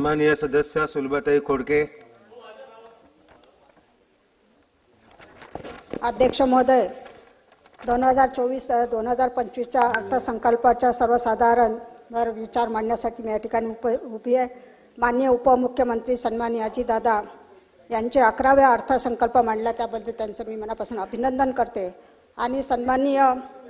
माननीय सदस्य सुलभाताई खोडके. अध्यक्ष महोदय दोन हजार चोवीस दोन हजार पंचवीसच्या अर्थसंकल्पाच्या सर्वसाधारण वर विचार मांडण्यासाठी मी या ठिकाणी उप उभी आहे. माननीय उपमुख्यमंत्री सन्माननीय अजितदादा यांचे अकराव्या अर्थसंकल्प मांडला त्याबद्दल त्यांचं मी मनापासून अभिनंदन करते. आणि सन्माननीय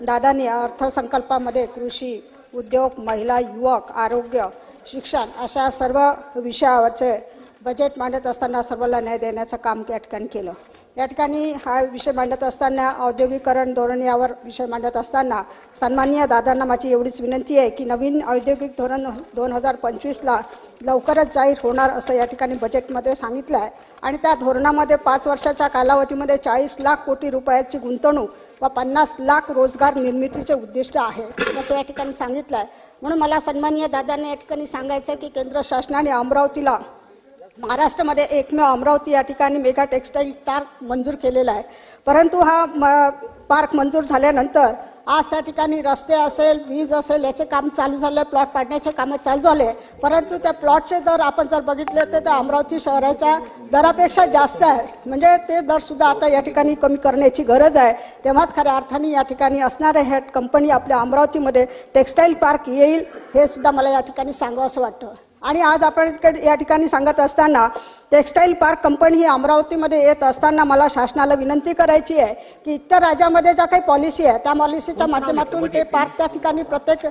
दादांनी अर्थसंकल्पामध्ये कृषी उद्योग महिला युवक आरोग्य शिक्षण अशा सर्व विषयावरचे बजेट मांडत असताना सर्वांना न्याय देण्याचं काम या ठिकाणी केलं. या ठिकाणी हा विषय मांडत असताना औद्योगिकरण धोरण यावर विषय मांडत असताना सन्माननीय दादांना माझी एवढीच विनंती आहे की नवीन औद्योगिक धोरण दोन हजार पंचवीसला लवकरच जाहीर होणार असं या ठिकाणी बजेटमध्ये सांगितलं आहे आणि त्या धोरणामध्ये पाच वर्षाच्या कालावधीमध्ये चाळीस लाख कोटी रुपयाची गुंतवणूक व पन्नास लाख रोजगार निर्मितीचे उद्दिष्ट आहे असं या ठिकाणी सांगितलं आहे म्हणून मला सन्माननीय दादांना या ठिकाणी सांगायचं आहे की केंद्र शासनाने अमरावतीला महाराष्ट्रामध्ये एकमेव अमरावती या ठिकाणी मेगा टेक्स्टाईल पार्क मंजूर केलेला आहे. परंतु हा म पार्क मंजूर झाल्यानंतर आज त्या ठिकाणी रस्ते असेल वीज असेल याचे काम चालू झाले प्लॉट पाडण्याचे कामं चालू झाले. परंतु त्या प्लॉटचे दर आपण जर बघितले तर त्या अमरावती शहराच्या दरापेक्षा जास्त आहे. म्हणजे ते दरसुद्धा आता या ठिकाणी कमी करण्याची गरज आहे. तेव्हाच खऱ्या अर्थाने या ठिकाणी असणाऱ्या ह्या कंपनी आपल्या अमरावतीमध्ये टेक्स्टाईल पार्क येईल हे सुद्धा मला या ठिकाणी सांगावं असं वाटतं. आणि आज आपण इकडे या ठिकाणी सांगत असताना टेक्स्टाईल पार्क कंपनी ही अमरावतीमध्ये येत असताना मला शासनाला विनंती करायची आहे की इतर राज्यामध्ये ज्या काही पॉलिसी आहे त्या पॉलिसीच्या माध्यमातून ते पार्क त्या ठिकाणी प्रत्येक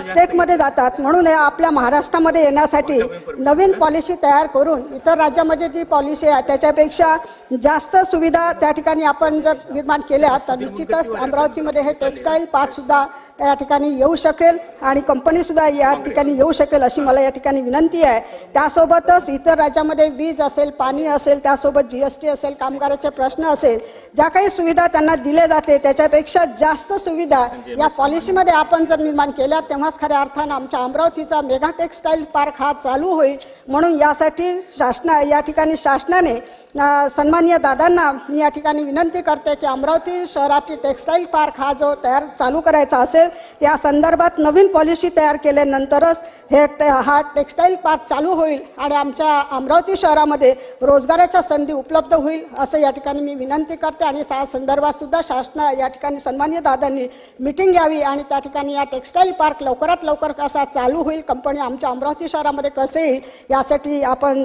स्टेटमध्ये जातात. म्हणून हे आपल्या महाराष्ट्रामध्ये येण्यासाठी नवीन पॉलिसी तयार करून इतर राज्यामध्ये जी पॉलिसी आहे त्याच्यापेक्षा जास्त सुविधा त्या ठिकाणी आपण जर निर्माण केल्या तर निश्चितच अमरावतीमध्ये हे टेक्स्टाईल पार्कसुद्धा या ठिकाणी येऊ शकेल आणि कंपनीसुद्धा या ठिकाणी येऊ शकेल अशी मला या ठिकाणी विनंती आहे. त्यासोबतच इतर राज्यामध्ये वीज असेल पाणी असेल त्यासोबत जी एस टी असेल कामगाराचे प्रश्न असेल ज्या काही सुविधा त्यांना दिल्या जाते त्याच्यापेक्षा जास्त सुविधा या पॉलिसीमध्ये आपण जर निर्माण केल्या तेव्हाच खऱ्या अर्थानं आमच्या अमरावतीचा मेगा टेक्स्टाईल पार्क हा चालू होईल. म्हणून यासाठी शासना या ठिकाणी शासनाने सन्मान्य दादांना मी या ठिकाणी विनंती करते की अमरावती शहरातील टेक्स्टाईल पार्क हा जो तयार चालू करायचा असेल त्या संदर्भात नवीन पॉलिसी तयार केल्यानंतरच हे टे- हा टेक्स्टाईल पार्क चालू होईल आणि आमच्या अमरावती शहरामध्ये रोजगाराच्या संधी उपलब्ध होईल असं या ठिकाणी मी विनंती करते. आणि संदर्भातसुद्धा संदर्भात शासन या ठिकाणी सन्मान्य दादांनी मिटिंग घ्यावी आणि त्या ठिकाणी या टेक्स्टाईल पार्क लवकरात लवकर कसा चालू होईल कंपनी आमच्या अमरावती शहरामध्ये कसे येईल यासाठी आपण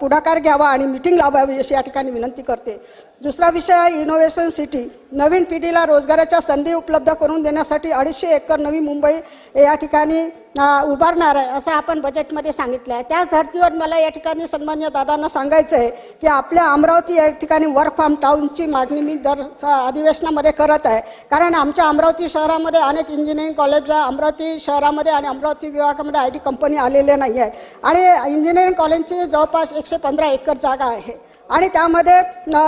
पुढाकार घ्यावा आणि मिटिंग लावावी. अशी या ठिकाणी विनंती करते. दुसरा विषय आहे इनोव्हेशन सिटी नवीन पिढीला रोजगाराच्या संधी उपलब्ध करून देण्यासाठी अडीचशे एकर नवी मुंबई या ठिकाणी उभारणार आहे असं आपण बजेटमध्ये सांगितलं आहे त्याच धर्तीवर मला या ठिकाणी सन्मान्य दादांना सांगायचं आहे की आपल्या अमरावती या ठिकाणी वर्क फ्रॉम टाऊनची मागणी मी दर अधिवेशनामध्ये करत आहे. कारण आमच्या अमरावती शहरामध्ये अनेक इंजिनिअरिंग कॉलेज अमरावती शहरामध्ये आणि अमरावती विभागामध्ये आय टी कंपनी आलेल्या नाही आहे आणि इंजिनिअरिंग कॉलेजची जवळपास एकशे पंधरा एकर जागा आहे. आणि त्यामध्ये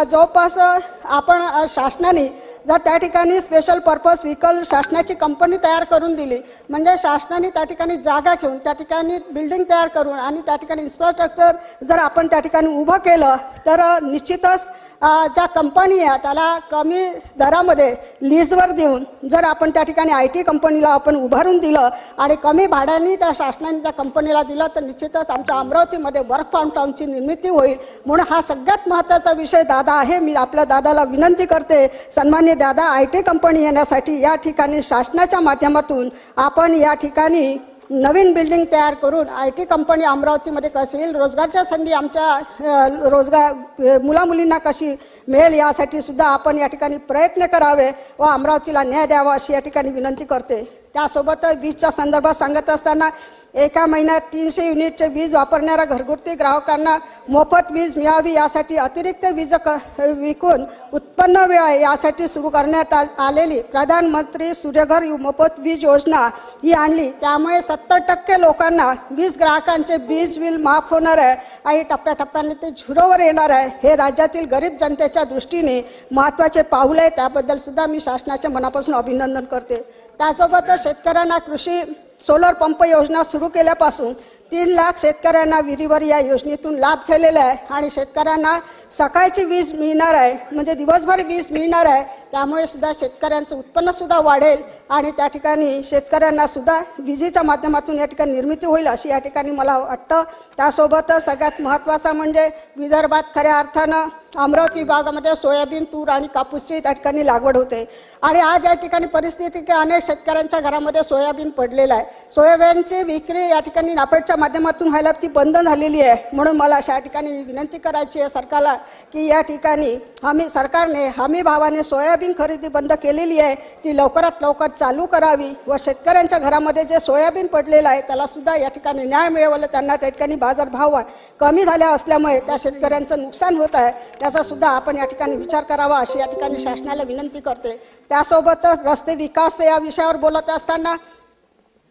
जवळपास आपण शासनाने जर त्या ठिकाणी स्पेशल पर्पज व्हीकल शासनाची कंपनी तयार करून दिली म्हणजे शासनाने त्या ठिकाणी जागा घेऊन त्या ठिकाणी बिल्डिंग तयार करून आणि त्या ठिकाणी इन्फ्रास्ट्रक्चर जर आपण त्या ठिकाणी उभं केलं तर निश्चितच ज्या कंपनी आहे त्याला कमी दरामध्ये लीजवर देऊन जर आपण त्या ठिकाणी आय टी कंपनीला आपण उभारून दिलं आणि कमी भाड्याने त्या शासनाने त्या कंपनीला दिलं तर निश्चितच आमच्या अमरावतीमध्ये वर्क फ्रॉम टाऊनची निर्मिती होईल. म्हणून हा सगळ्यात महत्त्वाचा विषय दादा आहे. मी आपल्या दादाला विनंती करते सन्मान्य दादा आय टी कंपनी येण्यासाठी या ठिकाणी शासनाच्या माध्यमातून आपण या ठिकाणी नवीन बिल्डिंग तयार करून आय टी कंपनी अमरावतीमध्ये कशी येईल रोजगारच्या संधी आमच्या रोजगार मुलामुलींना कशी मिळेल यासाठी सुद्धा आपण या ठिकाणी प्रयत्न करावे व अमरावतीला न्याय द्यावा अशी या ठिकाणी विनंती करते. त्यासोबतच वीजच्या संदर्भात सांगत असताना एका महिन्यात तीनशे युनिटचे वीज वापरणाऱ्या घरगुती ग्राहकांना मोफत वीज मिळावी यासाठी अतिरिक्त वीज क विकून उत्पन्न मिळावे यासाठी सुरू करण्यात आ- आलेली प्रधानमंत्री सूर्यघर मोफत वीज योजना ही आणली. त्यामुळे सत्तर टक्के लोकांना वीज ग्राहकांचे वीज बिल माफ होणार आहे आणि टप्प्याटप्प्याने ते झुरोवर येणार आहे. हे राज्यातील गरीब जनतेच्या दृष्टीने महत्त्वाचे पाऊल आहे. त्याबद्दल सुद्धा मी शासनाच्या मनापासून अभिनंदन करते. त्यासोबतच शेतकऱ्यांना कृषी सोलर पंप योजना सुरू केल्यापासून तीन लाख शेतकऱ्यांना विहिरीवर या योजनेतून लाभ झालेला आहे आणि शेतकऱ्यांना सकाळची वीज मिळणार आहे म्हणजे दिवसभर वीज मिळणार आहे त्यामुळे सुद्धा शेतकऱ्यांचं उत्पन्न सुद्धा वाढेल आणि त्या ठिकाणी शेतकऱ्यांना सुद्धा विजेच्या माध्यमातून या ठिकाणी निर्मिती होईल अशी या ठिकाणी मला वाटतं. त्यासोबतच सगळ्यात महत्त्वाचा म्हणजे विदर्भात खऱ्या अर्थानं अमरावती विभागामध्ये सोयाबीन तूर आणि कापूसची त्या ठिकाणी लागवड होते. आणि आज या ठिकाणी परिस्थिती की अनेक शेतकऱ्यांच्या घरामध्ये सोयाबीन पडलेलं आहे. सोयाबीनची विक्री या ठिकाणी नाफेडच्या माध्यमातून व्हायला ती बंद झालेली आहे. म्हणून मला अशा ठिकाणी विनंती करायची आहे सरकारला की या ठिकाणी हमी सरकारने हमी भावाने सोयाबीन खरेदी बंद केलेली आहे. ती लवकरात लवकर चालू करावी व शेतकऱ्यांच्या घरामध्ये जे सोयाबीन पडलेलं आहे त्याला सुद्धा या ठिकाणी न्याय मिळवलं त्यांना त्या ठिकाणी बाजारभाव कमी झाल्या असल्यामुळे त्या शेतकऱ्यांचं नुकसान होत आहे. त्याचा सुद्धा आपण या ठिकाणी विचार करावा अशी या ठिकाणी शासनाला विनंती करते. त्यासोबतच रस्ते विकास या विषयावर बोलत असताना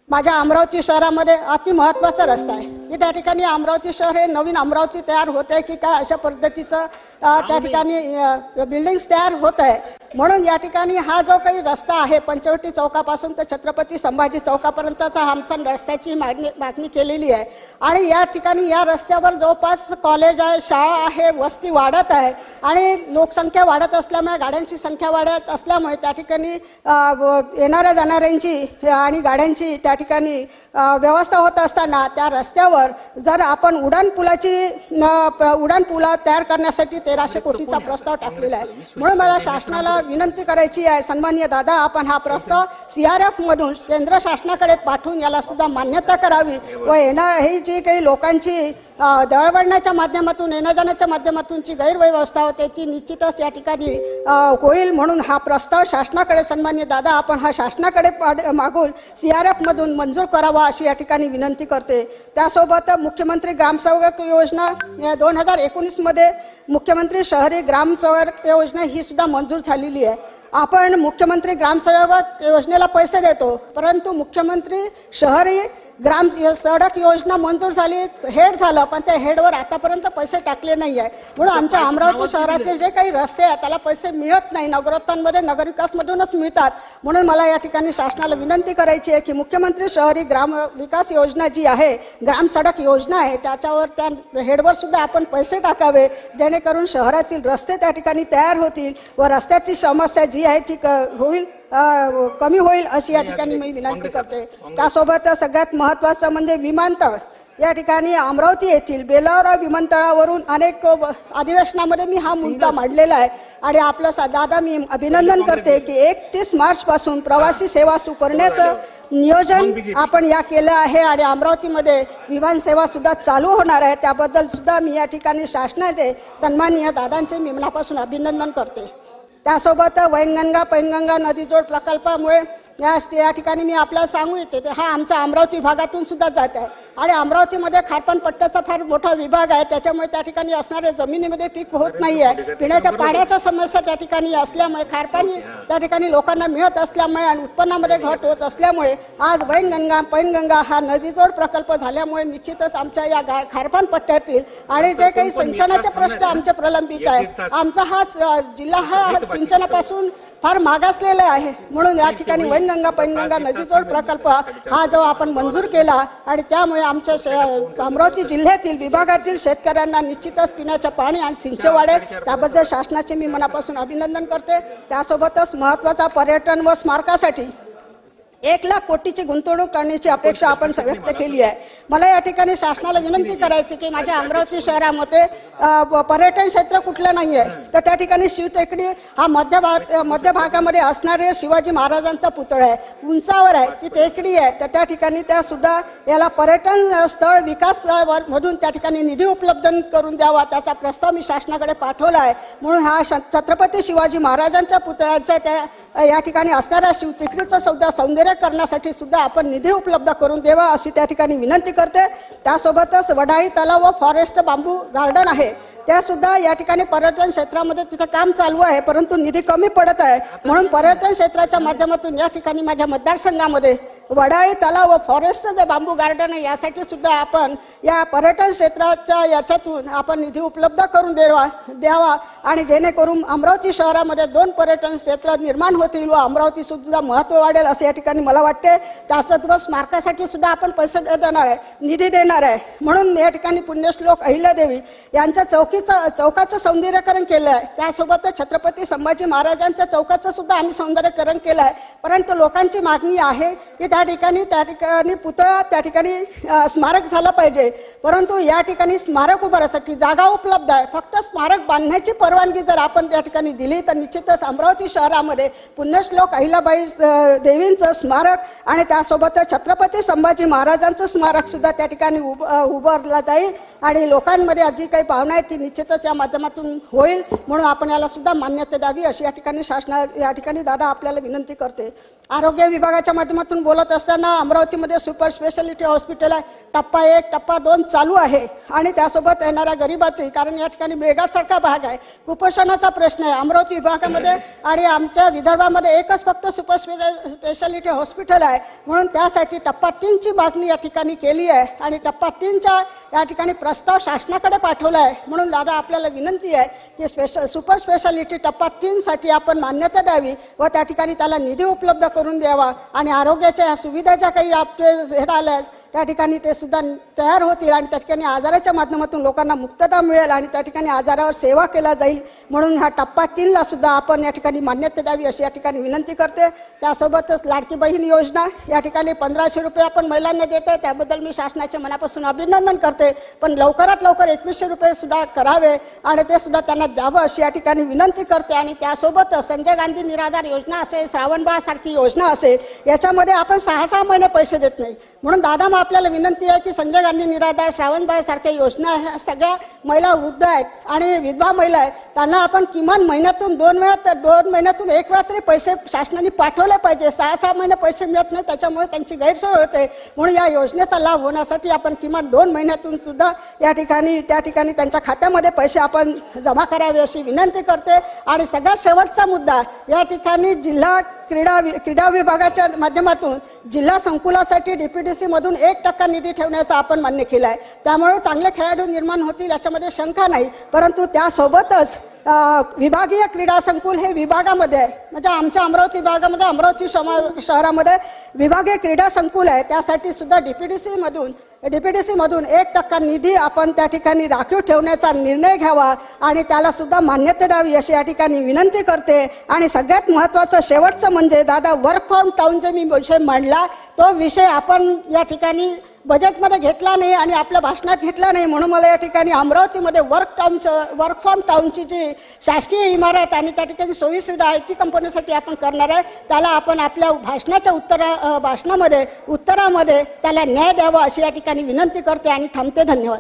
माझ्या अमरावती शहरामध्ये अति महत्त्वाचा रस्ता आहे. की त्या ठिकाणी अमरावती शहर हे नवीन अमरावती तयार होत आहे की काय अशा पद्धतीचं त्या ठिकाणी बिल्डिंग्स तयार होत आहे. म्हणून या ठिकाणी हा जो काही रस्ता आहे पंचवटी चौकापासून तर छत्रपती संभाजी चौकापर्यंतचा आमचा रस्त्याची मागणी मागणी केलेली आहे. आणि या ठिकाणी या रस्त्यावर जवळपास कॉलेज आहे शाळा आहे वस्ती वाढत आहे. आणि लोकसंख्या वाढत असल्यामुळे गाड्यांची संख्या वाढत असल्यामुळे त्या ठिकाणी येणाऱ्या जाणाऱ्यांची आणि गाड्यांची त्या ठिकाणी व्यवस्था होत असताना त्या रस्त्यावर जर आपण उडान पुलाची उडान पुला तयार करण्यासाठी तेराशे कोटीचा प्रस्ताव टाकलेला आहे. म्हणून मला शासनाला विनंती करायची आहे. सन्मान्य दादा आपण हा प्रस्ताव सीआरएफ मधून केंद्र शासनाकडे पाठवून याला सुद्धा मान्यता करावी व येणार ही जी काही लोकांची अ, दळणवळणाच्या माध्यमातून येण्या जाण्याच्या माध्यमातून जी गैरव्यवस्था होते ती निश्चितच या ठिकाणी होईल म्हणून हा प्रस्ताव शासनाकडे सन्मान्य दादा आपण हा शासनाकडे मागून सीआरएफ मधून मंजूर करावा अशी या ठिकाणी विनंती करते. त्यासोबत मुख्यमंत्री ग्रामसेवक योजना दोन हजार एकोणीसमध्ये मुख्यमंत्री शहरी ग्रामसेवक योजना ही सुद्धा मंजूर झालेली आहे. आपण मुख्यमंत्री ग्रामसेवक योजनेला पैसे देतो परंतु मुख्यमंत्री शहरी ग्राम सडक योजना मंजूर झाली हेड झालं पण त्या हेडवर आतापर्यंत पैसे टाकले नाही आहे म्हणून आमच्या अमरावती शहरातील जे काही रस्ते आहेत त्याला पैसे मिळत नाही. नगरोत्थानमध्ये नगरविकासमधूनच मिळतात. म्हणून मला या ठिकाणी शासनाला विनंती करायची आहे की मुख्यमंत्री शहरी ग्राम विकास योजना जी आहे ग्राम सडक योजना आहे त्याच्यावर त्या हेडवर सुद्धा आपण पैसे टाकावे जेणेकरून शहरातील रस्ते त्या ठिकाणी तयार होतील व रस्त्याची समस्या जी आहे ती क- होईल. कमी होईल अशी या ठिकाणी मी विनंती करते. त्यासोबत सगळ्यात महत्त्वाचं म्हणजे विमानतळ. या ठिकाणी अमरावती येथील बेलावरा विमानतळावरून अनेक अधिवेशनामध्ये मी हा मुद्दा मांडलेला आहे. आणि आपलं सा- दादा मी अभिनंदन करते की एकतीस मार्च पासून प्रवासी सेवा सुरू करण्याचं नियोजन आपण या केलं आहे आणि अमरावतीमध्ये विमान सेवा सुद्धा चालू होणार आहे. त्याबद्दल सुद्धा मी या ठिकाणी शासनाचे सन्माननीय दादांचे मी मनापासून अभिनंदन करते. त्यासोबत वैनगंगा पैनगंगा नदीजोड प्रकल्पामुळे या या ठिकाणी मी आपल्याला सांगू इच्छिते हा आमचा अमरावती विभागातून सुद्धा जात आहे. आणि अमरावतीमध्ये खारपण पट्ट्याचा फार मोठा विभाग आहे त्याच्यामुळे त्या ठिकाणी असणाऱ्या जमिनीमध्ये पीक होत नाही आहे पिण्याच्या पाण्याच्या समस्या त्या ठिकाणी असल्यामुळे खारपाणी त्या ठिकाणी लोकांना मिळत असल्यामुळे आणि उत्पन्नामध्ये घट होत असल्यामुळे आज वैनगंगा पैनगंगा हा नदीजोड प्रकल्प झाल्यामुळे निश्चितच आमच्या या गा- खारपान पट्ट्यातील आणि जे काही सिंचनाचे प्रश्न आमचे प्रलंबित आहे. आमचा हा जिल्हा हा सिंचनापासून फार मागासलेला आहे. म्हणून या ठिकाणी वैनगंगा पैनगंगा नदीजोड प्रकल्प हा जो आपण मंजूर केला आणि त्यामुळे आमच्या श- अमरावती जिल्ह्यातील विभागातील शेतकऱ्यांना निश्चितच पिण्याचे पाणी आणि सिंचन वाढेल. त्याबद्दल शासनाचे मी मनापासून अभिनंदन करते. त्यासोबतच महत्त्वाचा पर्यटन व स्मारकासाठी एक लाख कोटीची गुंतवणूक करण्याची अपेक्षा आपण व्यक्त केली आहे. मला या ठिकाणी शासनाला विनंती करायची की माझ्या अमरावती शहरामध्ये पर्यटन क्षेत्र कुठलं नाही आहे तर त्या ठिकाणी शिवटेकडी हा मध्य भाग मध्य भागामध्ये असणारे शिवाजी महाराजांचा पुतळा आहे. उंचावर आहे जी टेकडी आहे. तर त्या ठिकाणी त्या सुद्धा याला पर्यटन स्थळ विकास मधून त्या ठिकाणी निधी उपलब्ध करून द्यावा त्याचा प्रस्ताव मी शासनाकडे पाठवला आहे. म्हणून हा छत्रपती शिवाजी महाराजांच्या पुतळ्याच्या त्या या ठिकाणी असणाऱ्या शिवटेकडीचं सुद्धा सौंदर्य करण्यासाठी सुद्धा आपण निधी उपलब्ध करून द्यावा अशी त्या ठिकाणी विनंती करते. त्यासोबतच वडाळी तलाव व फॉरेस्ट बांबू गार्डन आहे. त्यासुद्धा या ठिकाणी पर्यटन क्षेत्रामध्ये तिथे काम चालू आहे परंतु निधी कमी पडत आहे. म्हणून पर्यटन क्षेत्राच्या माध्यमातून या ठिकाणी माझ्या मतदारसंघामध्ये वडाळी तलाव व फॉरेस्टचं जे बांबू गार्डन आहे यासाठी सुद्धा आपण या पर्यटन क्षेत्राच्या याच्यातून आपण निधी उपलब्ध करून देवा द्यावा. आणि जेणेकरून अमरावती शहरामध्ये दोन पर्यटन क्षेत्र निर्माण होतील व अमरावती सुद्धा महत्त्व वाढेल असं या ठिकाणी मला वाटते. त्याचबरोबर स्मारकासाठी सुद्धा आपण पैसे देणार आहे निधी देणार आहे. म्हणून या ठिकाणी पुण्यश्लोक अहिल्यादेवी यांच्या चौकीचं चौकाचं सौंदर्यकरण केलं आहे. त्यासोबतच छत्रपती संभाजी महाराजांच्या चौकाचं सुद्धा आम्ही सौंदर्यकरण केलं आहे. परंतु लोकांची मागणी आहे की त्या ठिकाणी त्या ठिकाणी पुतळा त्या ठिकाणी स्मारक झालं पाहिजे. परंतु या ठिकाणी स्मारक उभारण्यासाठी जागा उपलब्ध आहे. फक्त स्मारक बांधण्याची परवानगी जर आपण त्या ठिकाणी दिली तर निश्चितच अमरावती शहरामध्ये पुण्यश्लोक अहिलाबाई देवींचं स्मारक आणि त्यासोबत छत्रपती संभाजी महाराजांचं स्मारक सुद्धा त्या ठिकाणी उभ उभारला जाईल. आणि लोकांमध्ये जी काही भावना आहे ती निश्चितच या माध्यमातून होईल. म्हणून आपण याला सुद्धा मान्यता द्यावी अशी या ठिकाणी शासना या ठिकाणी दादा आपल्याला विनंती करते. आरोग्य विभागाच्या माध्यमातून बोलत असताना अमरावतीमध्ये सुपर स्पेशालिटी हॉस्पिटल आहे. टप्पा एक टप्पा दोन चालू आहे. आणि त्यासोबत येणाऱ्या गरिबाची कारण या ठिकाणी बेघाटसारखा भाग आहे. कुपोषणाचा प्रश्न आहे अमरावती विभागामध्ये आणि आमच्या विदर्भामध्ये एकच फक्त सुपर स्पेशालिटी हॉस्पिटल आहे. म्हणून त्यासाठी टप्पा तीनची मागणी या ठिकाणी केली आहे. आणि टप्पा तीनच्या या ठिकाणी प्रस्ताव शासनाकडे पाठवला आहे. म्हणून दादा आपल्याला विनंती आहे की स्पेशल सुपर स्पेशालिटी टप्पा तीनसाठी आपण मान्यता द्यावी व त्या ठिकाणी त्याला निधी उपलब्ध करून द्यावा आणि आरोग्याच्या या सुविधा ज्या काही आपले हे राहिल्या त्या ठिकाणी ते सुद्धा तयार होतील आणि त्या ठिकाणी आजाराच्या माध्यमातून लोकांना मुक्तता मिळेल आणि त्या ठिकाणी आजारावर सेवा केला जाईल. म्हणून हा टप्पा तीनला सुद्धा आपण या ठिकाणी मान्यता द्यावी अशी या ठिकाणी विनंती करते. त्यासोबतच लाडकी बहीण योजना या ठिकाणी पंधराशे रुपये आपण महिलांना देत आहे त्याबद्दल मी शासनाचे मनापासून अभिनंदन करते. पण लवकरात लवकर एकवीसशे रुपये सुद्धा करावे आणि ते सुद्धा त्यांना द्यावं अशी या ठिकाणी विनंती करते. आणि त्यासोबत संजय गांधी निराधार योजना असेल श्रावणबाळ सारखी योजना असेल याच्यामध्ये आपण सहा सहा महिने पैसे देत नाही. म्हणून दादा आपल्याला विनंती आहे की संजय गांधी निराधार श्रावणबाळ सारख्या योजना ह्या सगळ्या महिला वृद्ध आहेत आणि विधवा महिला आहेत त्यांना आपण किमान महिन्यातून दोन वेळा तर दोन महिन्यातून एक वेळा तरी पैसे शासनाने पाठवले पाहिजे. सहा सहा महिने पैसे मिळत नाही त्याच्यामुळे त्यांची गैरसोय होते. म्हणून या योजनेचा लाभ होण्यासाठी आपण किमान दोन महिन्यातून सुद्धा या ठिकाणी त्या ठिकाणी त्यांच्या खात्यामध्ये पैसे आपण जमा करावे अशी विनंती करते. आणि सगळ्यात शेवटचा मुद्दा या ठिकाणी जिल्हा क्रीडा वि- क्रीडा विभागाच्या माध्यमातून जिल्हा संकुलासाठी डीपीडीसीमधून एक टक्का निधी ठेवण्याचं आपण मान्य केलं आहे त्यामुळे चांगले खेळाडू निर्माण होतील याच्यामध्ये शंका नाही. परंतु त्यासोबतच विभागीय क्रीडा संकुल हे विभागामध्ये आहे. म्हणजे आमच्या अमरावती विभागामध्ये अमरावती शमा शहरामध्ये विभागीय क्रीडा संकुल आहे. त्यासाठी सुद्धा डी पी डी सीमधून डी पी डी सीमधून एक टक्का निधी आपण त्या ठिकाणी राखीव ठेवण्याचा निर्णय घ्यावा आणि त्याला सुद्धा मान्यता द्यावी अशी या ठिकाणी विनंती करते. आणि सगळ्यात महत्त्वाचं शेवटचं म्हणजे दादा वर्क फ्रॉम टाऊन जे मी विषय मांडला तो विषय आपण या ठिकाणी बजेटमध्ये घेतला नाही आणि आपल्या भाषणात घेतला नाही. म्हणून मला या ठिकाणी अमरावतीमध्ये वर्क टाऊनचं वर्क फ्रॉम टाऊनची जी शासकीय इमारत आणि त्या ठिकाणी सोयीसुविधा आय टी कंपनीसाठी आपण करणार आहे त्याला आपण आपल्या भाषणाच्या उत्तरा भाषणामध्ये उत्तरामध्ये त्याला न्याय द्यावा अशी या ठिकाणी विनंती करते आणि थांबते. धन्यवाद.